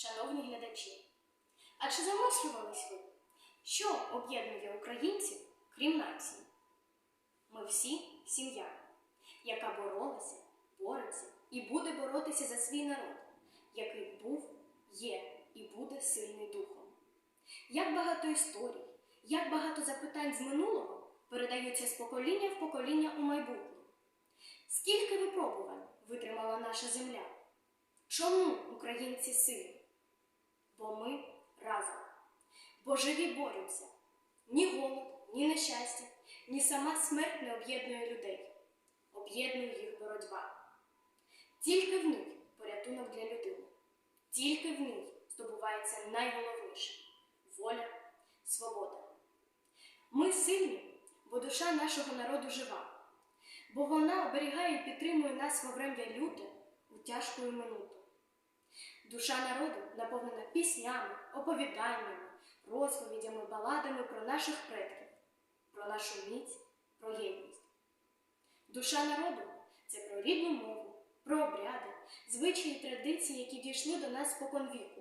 шановні глядачі, а чи замислювались ви, що об'єднує українців, крім нації? Ми всі сім'я, яка боролася, бореться і буде боротися за свій народ, який був, є і буде сильний духом. Як багато історій, як багато запитань з минулого передаються з покоління в покоління у майбутнє. Скільки випробувань витримала наша земля? Чому українці сильні? Бо ми разом. Бо живі борються. Ні голод, ні нещастя, ні сама смерть не об'єднує людей. Об'єднує їх боротьба. Тільки в ній порятунок для людини. Тільки в ній здобувається найголовніше воля, свобода. Ми сильні, бо душа нашого народу жива, бо вона оберігає і підтримує нас во врем'я люте у тяжку минуту. Душа народу наповнена піснями, оповіданнями, розповідями, баладами про наших предків, про нашу міць, про єдність. Душа народу це про рідну мову, про обряди, звичаї традиції, які дійшли до нас споконвіку.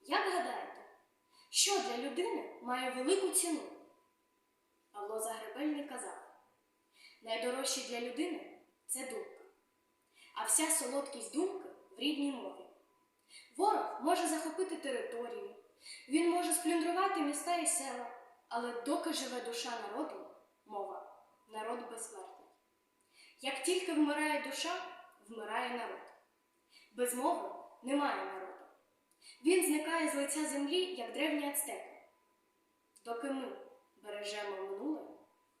Як гадаєте, що для людини має велику ціну? Павло Загребельний казав: найдорожче для людини це думка, а вся солодкість думки в рідній мові. Ворог може захопити територію, він може сплюндрувати міста і села, але доки живе душа народу, мова, народ безсмертний. Як тільки вмирає душа, вмирає народ. Без мови немає народу. Він зникає з лиця землі, як древні ацтеки. Доки ми бережемо минуле,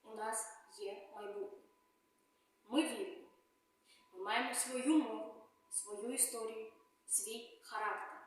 у нас є майбутнє. Ми вільні. Ми маємо свою мову, свою історію, свій характер.